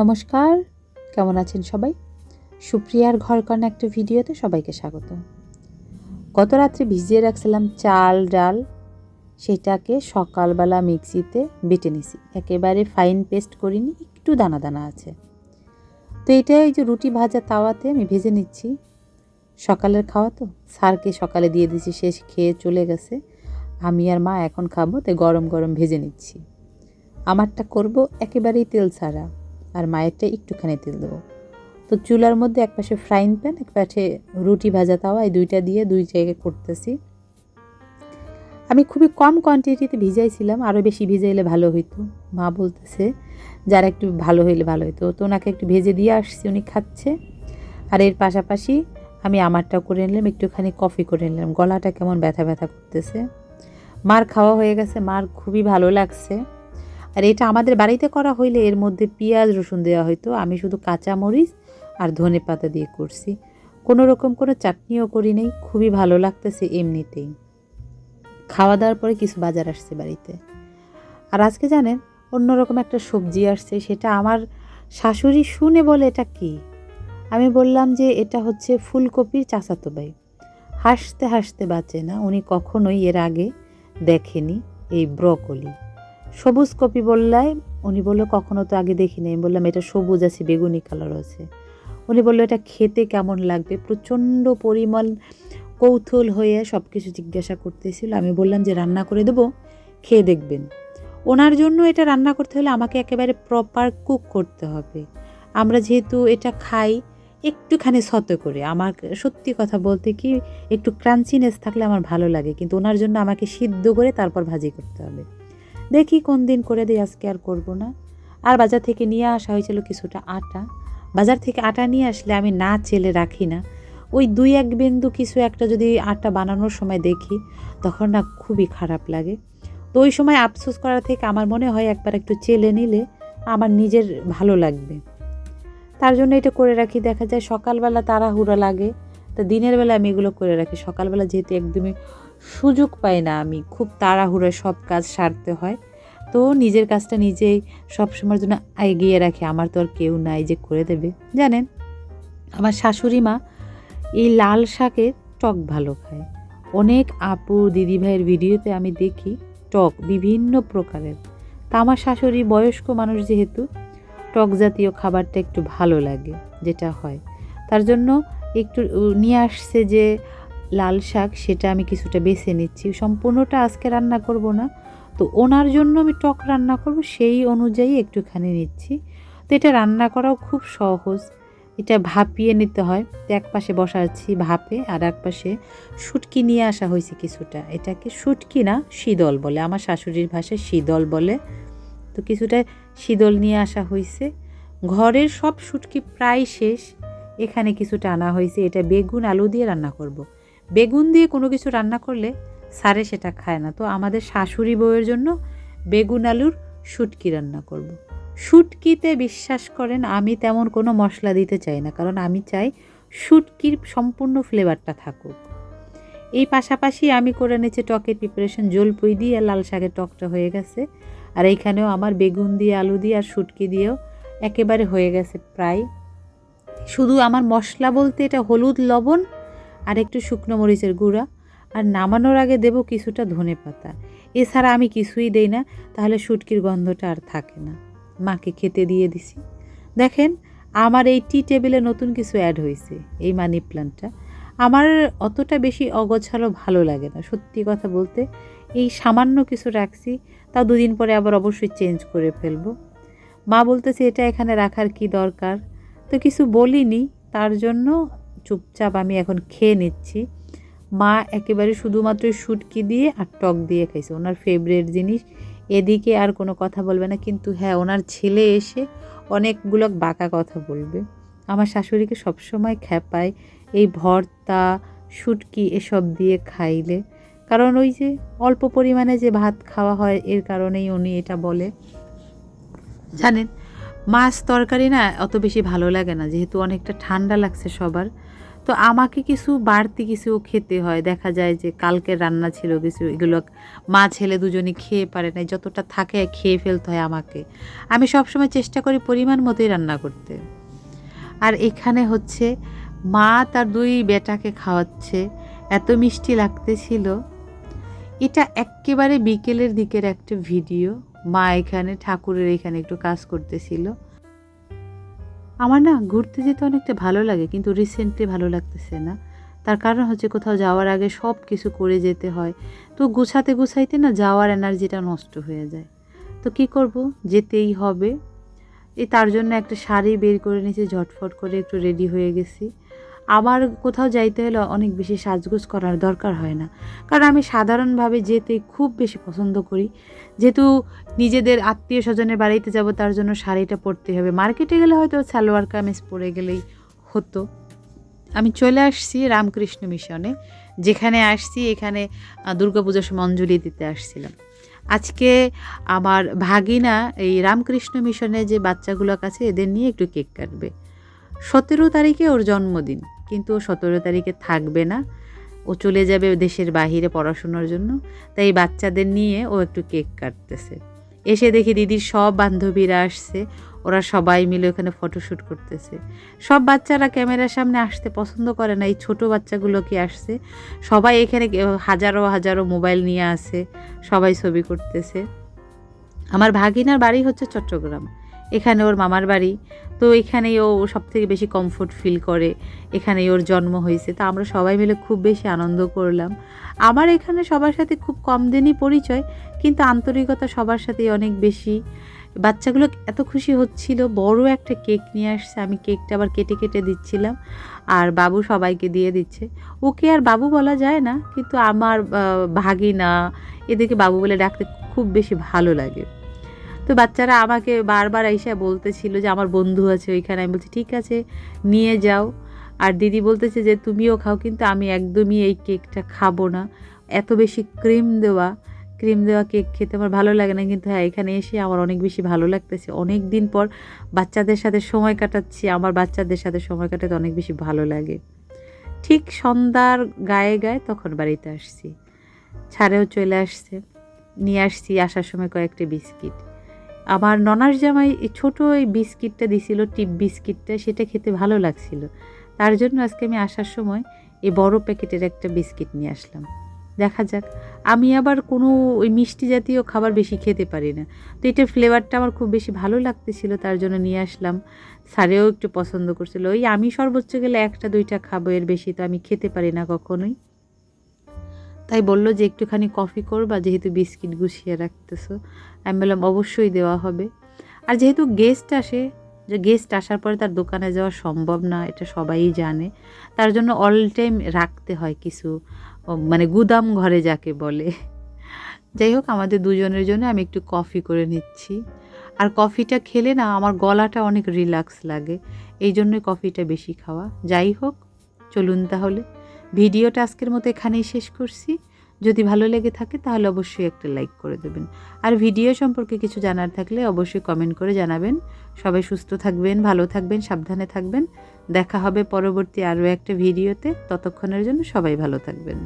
নমস্কার, কেমন আছেন সবাই? সুপ্রিয়ার ঘর কর্না একটা ভিডিওতে সবাইকে স্বাগত। গত রাত্রে ভিজিয়ে রাখছিলাম চাল, ডাল, সেটাকে সকালবেলা মিক্সিতে বেটে নিছি। একেবারে ফাইন পেস্ট করিনি, একটু দানা দানা আছে। তো এটা এই যে রুটি ভাজা তাওয়াতে আমি ভেজে নিচ্ছি। সকালের খাওয়া তো, স্যারকে সকালে দিয়ে দিয়েছি, সে খেয়ে চলে গেছে। আমি আর মা এখন খাব, তাই গরম গরম ভেজে নিচ্ছি। আমারটা করব একেবারেই তেল ছাড়া। আর মায়েরটা একটুখানি তেল দেবো। তো চুলার মধ্যে এক পাশে ফ্রাইং প্যান এক পাশে রুটি ভাজা তাওয়া, এই দুইটা দিয়ে দুই জায়গায় করতেছি। আমি খুবই কম কোয়ান্টিটিতে ভিজাইছিলাম আরও বেশি ভিজাইলে ভালো হইতো। মা বলতেছে, যারা একটু ভালো হইলে ভালো হইতো। তো ওনাকে একটু ভেজে দিয়ে আসছি, উনি খাচ্ছে। আর এর পাশাপাশি আমি আমারটা করে নিলাম, একটুখানি কফি করে নিলাম। গলাটা কেমন ব্যথা ব্যথা করতেছে। মার খাওয়া হয়ে গেছে, মার খুবই ভালো লাগছে। আর এটা আমাদের বাড়িতে করা হইলে এর মধ্যে পেঁয়াজ, রসুন দেওয়া হইতো। আমি শুধু কাঁচা মরিচ আর ধনে পাতা দিয়ে করছি। কোনো রকম কোনো চাটনিও করি নেই, খুবই ভালো লাগতেছে এমনিতেই। খাওয়া দাওয়ার পরে কিছু বাজার আসছে বাড়িতে। আর আজকে জানেন, অন্যরকম একটা সবজি আসছে, সেটা আমার শাশুড়ি শুনে বলে, এটা কি? আমি বললাম যে, এটা হচ্ছে ফুলকপির চাচাতো ভাই। হাসতে হাসতে বাঁচে না, উনি কখনোই এর আগে দেখেনি এই ব্রকলি। সবুজ কপি বললাই উনি বলল, কখনো তো আগে দেখিনি। আমি বললাম, এটা সবুজ আছে, বেগুনি কালার আছে। উনি বলল, এটা খেতে কেমন লাগবে? প্রচণ্ড পরিমাণ কৌতূহল হয়ে সব কিছু জিজ্ঞাসা করতেছিল। আমি বললাম যে, রান্না করে দেবো, খেয়ে দেখবেন। ওনার জন্য এটা রান্না করতে হলে আমাকে একেবারে প্রপার কুক করতে হবে। আমরা যেহেতু এটা খাই, একটুখানি সত করে। আমার সত্যি কথা বলতে কি, একটু ক্রাঞ্চিনেস থাকলে আমার ভালো লাগে। কিন্তু ওনার জন্য আমাকে সিদ্ধ করে তারপর ভাজি করতে হবে। দেখি কোন দিন করে দিই, আজকে আর করব না। আর বাজার থেকে নিয়ে আসা হয়েছিল কিছুটা আটা। বাজার থেকে আটা নিয়ে আসলে আমি না চেলে রাখি না। ওই দুই এক বিন্দু কিছু একটা যদি আটা বানানোর সময় দেখি, তখন না খুবই খারাপ লাগে। তো ওই সময় আফসোস করার থেকে আমার মনে হয় একবার একটু চেলে নিলে আমার নিজের ভালো লাগবে। তার জন্য এটা করে রাখি। দেখা যায় সকালবেলা তাড়াহুড়া লাগে, তা দিনের বেলা আমি এগুলো করে রাখি। সকালবেলা যেহেতু একদমই সুযোগ পাই না আমি, খুব তাড়াহুড়োয় সব কাজ সারতে হয়। তো নিজের কাজটা নিজেই সব সময়ের জন্য এগিয়ে রাখি, আমার তো আর কেউ নাই যে করে দেবে। জানেন, আমার শাশুড়ি মা এই লাল শাকের টক ভালো খায়। অনেক আপু, দিদিভাইয়ের ভিডিওতে আমি দেখি টক বিভিন্ন প্রকারের। তা আমার শাশুড়ি বয়স্ক মানুষ যেহেতু, টক জাতীয় খাবারটা একটু ভালো লাগে, যেটা হয়। তার জন্য একটু নিয়ে আসছে যে লাল শাক সেটা আমি কিছুটা বেছে নিচ্ছি। সম্পূর্ণটা আজকে রান্না করব না। তো ওনার জন্য আমি টক রান্না করব, সেই অনুযায়ী একটুখানি নিচ্ছি। তো এটা রান্না করাও খুব সহজ। এটা ভাপিয়ে নিতে হয়। তো এক পাশে বসাচ্ছি ভাপে আর এক পাশে শুটকি নিয়ে আসা হয়েছে কিছুটা। এটাকে শুটকি না শীদল বলে। আমার শাশুড়ির ভাষায় শীদল বলে। তো কিছুটা শীদল নিয়ে আসা হয়েছে। ঘরের সব শুটকি প্রায় শেষ। এখানে কিছুটা আনা হয়েছে। এটা বেগুন, আলু দিয়ে রান্না করব। বেগুন দিয়ে কোনো কিছু রান্না করলে সারে সেটা খায় না। তো আমাদের শাশুড়ি বউয়ের জন্য বেগুন আলুর শুটকি রান্না করব। শুটকিতে বিশ্বাস করেন, আমি তেমন কোনো মশলা দিতে চাই না, কারণ আমি চাই শুটকির সম্পূর্ণ ফ্লেভারটা থাকুক। এই পাশাপাশি আমি করে নিয়েছি টকের প্রিপারেশন জলপুই দিয়ে, আর লাল শাকের টকটা হয়ে গেছে। আর এইখানেও আমার বেগুন দিয়ে, আলু দিয়ে, আর শুটকি দিয়েও একেবারে হয়ে গেছে প্রায়। শুধু আমার মশলা বলতে এটা হলুদ লবণ আর একটু শুকনো মরিচের গুঁড়া। আর নামানোর আগে দেব কিছুটা ধনে পাতা। এছাড়া আমি কিছুই দেই না, তাহলে শুটকির গন্ধটা আর থাকে না। মাকে খেতে দিয়ে দিছি। দেখেন, আমার এই টি টেবিলে নতুন কিছু অ্যাড হয়েছে, এই মানি প্ল্যান্টটা আমার অতটা বেশি অগোছালো ভালো লাগে না, সত্যি কথা বলতে। এই সামান্য কিছু রাখছি, তা দুদিন পরে আবার অবশ্যই চেঞ্জ করে ফেলব। মা বলতেছে, এটা এখানে রাখার কি দরকার? তো কিছু বলিনি, তার জন্য চুপচাপ আমি এখন খেয়ে নিচ্ছি। মা একেবারে শুধুমাত্র শুটকি দিয়ে আর টক দিয়ে খাইছে, ওনার ফেভারেট জিনিস। এদিকে আর কোনো কথা বলবে না, কিন্তু হ্যাঁ ওনার ছেলে এসে অনেকগুলো বাঁকা কথা বলবে। আমার শাশুড়িকে সবসময় খ্যাপায় এই ভর্তা, শুটকি এসব দিয়ে খাইলে। কারণ ওই যে অল্প পরিমাণে যে ভাত খাওয়া হয়, এর কারণেই উনি এটা বলে। জানেন, মাছ তরকারি না অত বেশি ভালো লাগে না, যেহেতু অনেকটা ঠান্ডা লাগছে সবার। তো আমাকে কিছু বাড়তি কিছু খেতে হয়। দেখা যায় যে কালকের রান্না ছিল কিছু, এগুলো মা ছেলে দুজনে খেয়ে পারে না যতটা থাকে খেয়ে ফেলতে হয় আমাকে। আমি সবসময় চেষ্টা করি পরিমাণ মতোই রান্না করতে। আর এখানে হচ্ছে মা তার দুই বেটাকে খাওয়াচ্ছে, এত মিষ্টি লাগতেছিল। এটা একেবারে বিকেলের দিকের একটা ভিডিও। মা এখানে, ঠাকুরের এখানে একটু কাজ করতেছিল। আমার না ঘুরতে যেতে অনেকটা ভালো লাগে, কিন্তু রিসেন্টলি ভালো লাগতেছে না। তার কারণ হচ্ছে কোথাও যাওয়ার আগে সব কিছু করে যেতে হয়। তো গুছাতে গুছাইতে না যাওয়ার এনার্জিটা নষ্ট হয়ে যায়। তো কি করব? যেতেই হবে। এই তার জন্য একটা শাড়ি বের করে নিয়েছি, ঝটফট করে একটু রেডি হয়ে গেছি। আমার কোথাও যাইতে হলে অনেক বেশি সাজগোজ করার দরকার হয় না। কারণ আমি সাধারণভাবে যেতে খুব বেশি পছন্দ করি। যেহেতু নিজেদের আত্মীয় স্বজনের বাড়িতে যাব, তার জন্য শাড়িটা পরতে হবে। মার্কেটে গেলে হয়তো সালোয়ার কামিজ পরে গেলেই হতো। আমি চলে আসছি রামকৃষ্ণ মিশনে, যেখানে আসছি, এখানে দুর্গাপূজার সময় অঞ্জলি দিতে আসছিলাম। আজকে আমার ভাগিনা এই রামকৃষ্ণ মিশনে যে বাচ্চাগুলোর কাছে এদের নিয়ে একটু কেক কাটবে। সতেরো তারিখে ওর জন্মদিন। কিন্তু ও সতেরো তারিখে থাকবে না। ও চলে যাবে দেশের বাহিরে পড়াশোনার জন্য। তাই বাচ্চাদের নিয়ে ও একটু কেক কাটতেছে। এসে দেখি দিদির সব বান্ধবীরা আসছে। ওরা সবাই মিলে ওখানে ফটোশ্যুট করতেছে। সব বাচ্চারা ক্যামেরার সামনে আসতে পছন্দ করে না। এই ছোটো বাচ্চাগুলো কি আসছে? সবাই এখানে হাজারো হাজারো মোবাইল নিয়ে আসে সবাই ছবি করতেছে। আমার ভাগিনার বাড়ি হচ্ছে চট্টগ্রাম। এখানে ওর মামার বাড়ি। তো এখানেই ও সব থেকে বেশি কমফোর্ট ফিল করে। এখানেই ওর জন্ম হয়েছে। তো আমরা সবাই মিলে খুব বেশি আনন্দ করলাম। আমার এখানে সবার সাথে খুব কম দিনই পরিচয়, কিন্তু আন্তরিকতা সবার সাথেই অনেক বেশি। বাচ্চাগুলো এত খুশি হচ্ছিল, বড় একটা কেক নিয়ে আসছে। আমি কেকটা আবার কেটে কেটে দিচ্ছিলাম, আর বাবু সবাইকে দিয়ে দিচ্ছে। ওকে আর বাবু বলা যায় না, কিন্তু আমার ভাগিনা, এদেরকে বাবু বলে ডাকতে খুব বেশি ভালো লাগে। তো বাচ্চারা আমাকে বারবার এসে বলতেছিল যে আমার বন্ধু আছে ওইখানে। আমি বলছি, ঠিক আছে, নিয়ে যাও। আর দিদি বলতেছে যে, তুমিও খাও, কিন্তু আমি একদমই এই কেকটা খাব না। এত বেশি ক্রিম দেওয়া ক্রিম দেওয়া কেক খেতে আমার ভালো লাগে না, কিন্তু হ্যাঁ এখানে এসে আমার অনেক বেশি ভালো লাগতেছে। অনেক দিন পর বাচ্চাদের সাথে সময় কাটাচ্ছি, আমার বাচ্চাদের সাথে সময় কাটাতে অনেক বেশি ভালো লাগে। ঠিক সন্ধ্যার গায়ে গায়ে তখন বাড়িতে আসছি। ছাড়েও চলে আসছে। নিয়ে আসছি আসার সময় কয়েকটি বিস্কিট। আমার ননার জামাই ছোটো এই বিস্কিটটা দিছিল, টিপ বিস্কিটটা, সেটা খেতে ভালো লাগছিল। তার জন্য আজকে আমি আসার সময় এই বড় প্যাকেটের একটা বিস্কিট নিয়ে আসলাম। দেখা যাক, আমি আবার কোনো ওই মিষ্টি জাতীয় খাবার বেশি খেতে পারি না। তো এটার ফ্লেভারটা আমার খুব বেশি ভালো লাগতেছিল, তার জন্য নিয়ে আসলাম। স্যারেও একটু পছন্দ করছিল। ওই আমি সর্বোচ্চ গেলে একটা, দুইটা খাব, এর বেশি তো আমি খেতে পারি না কখনোই। তাই বলল যে একটুখানি কফি করবা, যেহেতু বিস্কিট গুছিয়ে রাখতেছো। আমি বললাম, অবশ্যই দেওয়া হবে। আর যেহেতু গেস্ট আসে, যে গেস্ট আসার পরে তার দোকানে যাওয়া সম্ভব না, এটা সবাই জানে। তার জন্য অল টাইম রাখতে হয় কিছু মানে গুদাম ঘরে যাকে বলে। যাই হোক, আমাদের দুজনের জন্য আমি একটু কফি করে নিচ্ছি। আর কফিটা খেলে না আমার গলাটা অনেক রিল্যাক্স লাগে। এই জন্যই কফিটা বেশি খাওয়া। যাই হোক, চলুন তাহলে। ভিডিওটা আজকের মতো এখানেই শেষ করছি। যদি ভালো লেগে থাকে তাহলে অবশ্যই একটা লাইক করে দেবেন। আর ভিডিও সম্পর্কে কিছু জানার থাকলে অবশ্যই কমেন্ট করে জানাবেন। সবাই সুস্থ থাকবেন, ভালো থাকবেন, সাবধানে থাকবেন। দেখা হবে পরবর্তী আরও একটা ভিডিওতে। ততক্ষণের জন্য সবাই ভালো থাকবেন।